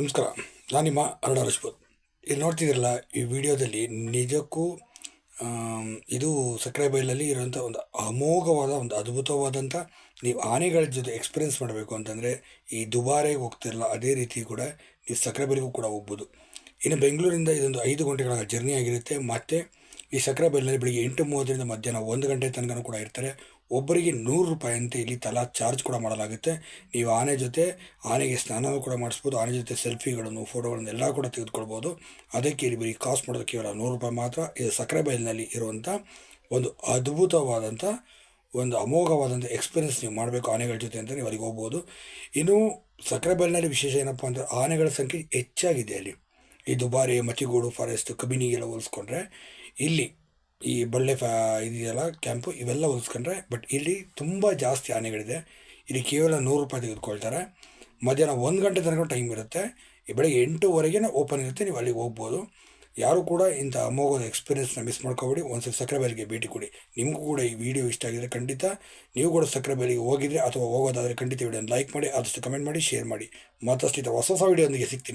ನಮಸ್ಕಾರ, ನಾನು ನಿಮ್ಮ ಅರುಣ ರಜಪೂತ್. ಇಲ್ಲಿ ನೋಡ್ತಿದ್ದೀರಲ್ಲ, ಈ ವಿಡಿಯೋದಲ್ಲಿ ನಿಜಕ್ಕೂ ಇದು ಸಕ್ಕರೆ ಬೈಲಲ್ಲಿ ಇರುವಂಥ ಒಂದು ಅಮೋಘವಾದ, ಒಂದು ಅದ್ಭುತವಾದಂಥ ನೀವು ಆನೆಗಳ ಜೊತೆ ಎಕ್ಸ್ಪೀರಿಯೆನ್ಸ್ ಮಾಡಬೇಕು ಅಂತಂದರೆ, ಈ ದುಬಾರೆಗೆ ಹೋಗ್ತಿರಲ್ಲ, ಅದೇ ರೀತಿ ಕೂಡ ನೀವು ಸಕ್ಕರೆ ಬೈಲಿಗೂ ಕೂಡ ಹೋಗ್ಬೋದು. ಇನ್ನು ಬೆಂಗಳೂರಿಂದ ಇದೊಂದು ಐದು ಗಂಟೆಗಳ ಜರ್ನಿ ಆಗಿರುತ್ತೆ, ಮತ್ತು ಈ ಸಕ್ಕರೆ ಬೈಲಿನಲ್ಲಿ ಬೆಳಿಗ್ಗೆ ಎಂಟು ಮೂವತ್ತರಿಂದ ಮಧ್ಯಾಹ್ನ ಒಂದು ಗಂಟೆ ತನಕ ಕೂಡ ಇರ್ತಾರೆ. ಒಬ್ಬರಿಗೆ ನೂರು ರೂಪಾಯಿ ಅಂತ ಇಲ್ಲಿ ತಲಾ ಚಾರ್ಜ್ ಕೂಡ ಮಾಡಲಾಗುತ್ತೆ. ನೀವು ಆನೆ ಜೊತೆ, ಆನೆಗೆ ಸ್ನಾನವೂ ಕೂಡ ಮಾಡಿಸ್ಬೋದು, ಆನೆ ಜೊತೆ ಸೆಲ್ಫಿಗಳನ್ನು, ಫೋಟೋಗಳನ್ನು ಎಲ್ಲ ಕೂಡ ತೆಗೆದುಕೊಳ್ಬೋದು. ಅದಕ್ಕೆ ಇಲ್ಲಿ ಬರೀ ಕಾಸ್ಟ್ ಮಾಡೋದು ಕೇವಲ ನೂರು ರೂಪಾಯಿ ಮಾತ್ರ. ಇದು ಸಕ್ಕರೆ ಬೈಲಿನಲ್ಲಿ ಇರುವಂಥ ಒಂದು ಅದ್ಭುತವಾದಂಥ ಒಂದು ಅಮೋಘವಾದಂಥ ಎಕ್ಸ್ಪೀರಿಯನ್ಸ್ ನೀವು ಮಾಡಬೇಕು ಆನೆಗಳ ಜೊತೆ ಅಂತ ನೀವು ಅಲ್ಲಿಗೆ ಹೋಗ್ಬೋದು. ಇನ್ನು ಸಕ್ಕರೆ ಬೈಲಿನಲ್ಲಿ ವಿಶೇಷ ಏನಪ್ಪ ಅಂದರೆ ಆನೆಗಳ ಸಂಖ್ಯೆ ಹೆಚ್ಚಾಗಿದೆ ಅಲ್ಲಿ. ಈ ದುಬಾರಿ ಮತಿಗೋಡು ಫಾರೆಸ್ಟ್ ಕಬಿನಿಗೆಲ್ಲ ಹೋಲಿಸ್ಕೊಂಡ್ರೆ ಇಲ್ಲಿ ಈ ಬಳ್ಳೆ ಫ್ಯಾ ಇದೆಯಲ್ಲ ಕ್ಯಾಂಪು ಇವೆಲ್ಲ ಹೋಲಿಸ್ಕೊಂಡ್ರೆ ಬಟ್ ಇಲ್ಲಿ ತುಂಬ ಜಾಸ್ತಿ ಆನೆಗಳಿದೆ. ಇಲ್ಲಿ ಕೇವಲ ನೂರು ರೂಪಾಯಿ ತೆಗೆದುಕೊಳ್ತಾರೆ. ಮಧ್ಯಾಹ್ನ ಒಂದು ಗಂಟೆ ತನಕ ಟೈಮ್ ಇರುತ್ತೆ. ಈ ಬೆಳಗ್ಗೆ ಎಂಟೂವರೆಗೆ ಓಪನ್ ಇರುತ್ತೆ, ನೀವು ಅಲ್ಲಿಗೆ ಹೋಗ್ಬೋದು. ಯಾರು ಕೂಡ ಇಂಥ ಅಮೋಘದ ಎಕ್ಸ್ಪೀರಿಯನ್ಸ್ನ ಮಿಸ್ ಮಾಡ್ಕೋಬೇಡಿ. ಒಂದ್ಸಲ ಸಕ್ಕರೆ ಬೈಲಿಗೆ ಭೇಟಿ ಕೊಡಿ. ನಿಮಗೂ ಕೂಡ ಈ ವಿಡಿಯೋ ಇಷ್ಟ ಆಗಿದ್ರೆ ಖಂಡಿತ ನೀವು ಕೂಡ ಸಕ್ಕರೆ ಬೈಲಿಗೆ ಹೋಗಿದ್ರೆ ಅಥವಾ ಹೋಗೋದಾದರೆ ಖಂಡಿತ ವಿಡಿಯೋನ ಲೈಕ್ ಮಾಡಿ, ಆದಷ್ಟು ಕಮೆಂಟ್ ಮಾಡಿ ಶೇರ್ ಮಾಡಿ. ಮತ್ತಷ್ಟು ಹೊಸ ಹೊಸ ವಿಡಿಯೋದೊಂದಿಗೆ ಸಿಗ್ತೀನಿ.